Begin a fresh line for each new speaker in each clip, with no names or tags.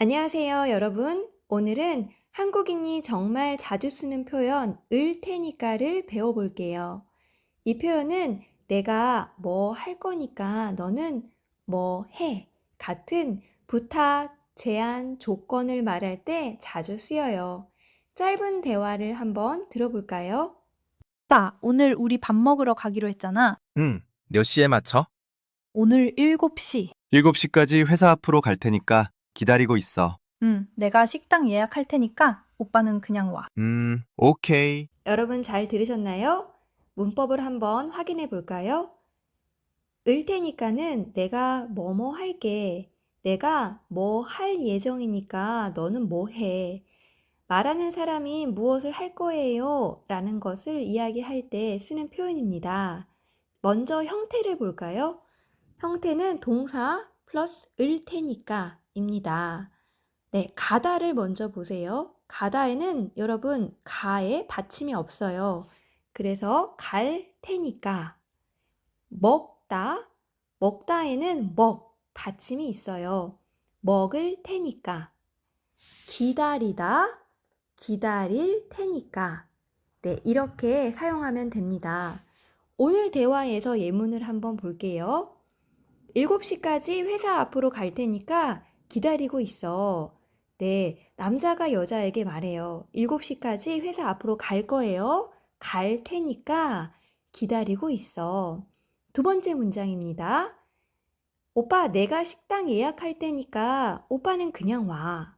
안녕하세요, 여러분. 오늘은 한국인이 정말 자주 쓰는 표현 을 테니까를 배워볼게요. 이 표현은 내가 뭐 할 거니까 너는 뭐 해. 같은 부탁, 제안, 조건을 말할 때 자주 쓰여요. 짧은 대화를 한번 들어볼까요?
오빠, 오늘 우리 밥 먹으러 가기로 했잖아.
응, 몇 시에 맞춰?
오늘 7시.
7시까지 회사 앞으로 갈 테니까 기다리고 있어.
응, 내가 식당 예약할 테니까 오빠는 그냥 와.
음, 오케이.
여러분 잘 들으셨나요? 문법을 한번 확인해 볼까요? 을 테니까는 내가 뭐뭐 할게. 내가 뭐 할 예정이니까 너는 뭐 해. 말하는 사람이 무엇을 할 거예요 라는 것을 이야기할 때 쓰는 표현입니다. 먼저 형태를 볼까요? 형태는 동사 플러스 을 테니까 입니다. 네, 가다를 먼저 보세요. 가다에는 여러분 가에 받침이 없어요. 그래서 갈 테니까 먹다 먹다에는 먹 받침이 있어요. 먹을 테니까 기다리다 기다릴 테니까 네, 이렇게 사용하면 됩니다. 오늘 대화에서 예문을 한번 볼게요. 7시까지 회사 앞으로 갈 테니까 기다리고 있어. 네, 남자가 여자에게 말해요. 7시까지 회사 앞으로 갈 거예요. 갈 테니까 기다리고 있어. 두 번째 문장입니다. 오빠, 내가 식당 예약할 테니까 오빠는 그냥 와.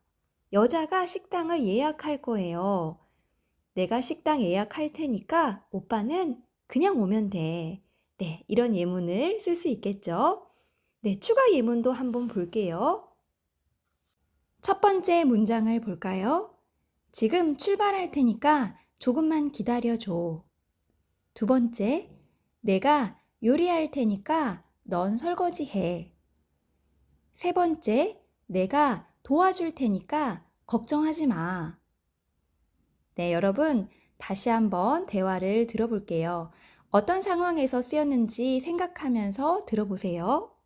여자가 식당을 예약할 거예요. 내가 식당 예약할 테니까 오빠는 그냥 오면 돼. 네, 이런 예문을 쓸 수 있겠죠? 네, 추가 예문도 한번 볼게요. 첫 번째 문장을 볼까요? 지금 출발할 테니까 조금만 기다려줘. 두 번째, 내가 요리할 테니까 넌 설거지 해. 세 번째, 내가 도와줄 테니까 걱정하지 마. 네, 여러분, 다시 한번 대화를 들어볼게요. 어떤 상황에서 쓰였는지 생각하면서 들어보세요.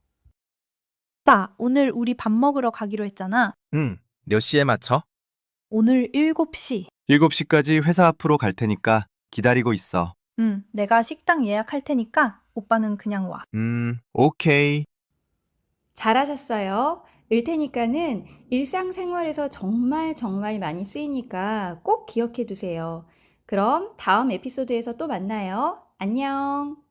오빠, 오늘 우리 밥 먹으러 가기로 했잖아.
응, 몇 시에 맞춰?
오늘 7시.
7시까지 회사 앞으로 갈 테니까 기다리고 있어.
응, 내가 식당 예약할 테니까 오빠는 그냥 와.
음, 오케이.
잘하셨어요. 을 테니까는 일상생활에서 정말 정말 많이 쓰이니까 꼭 기억해 두세요. 그럼 다음 에피소드에서 또 만나요. 안녕.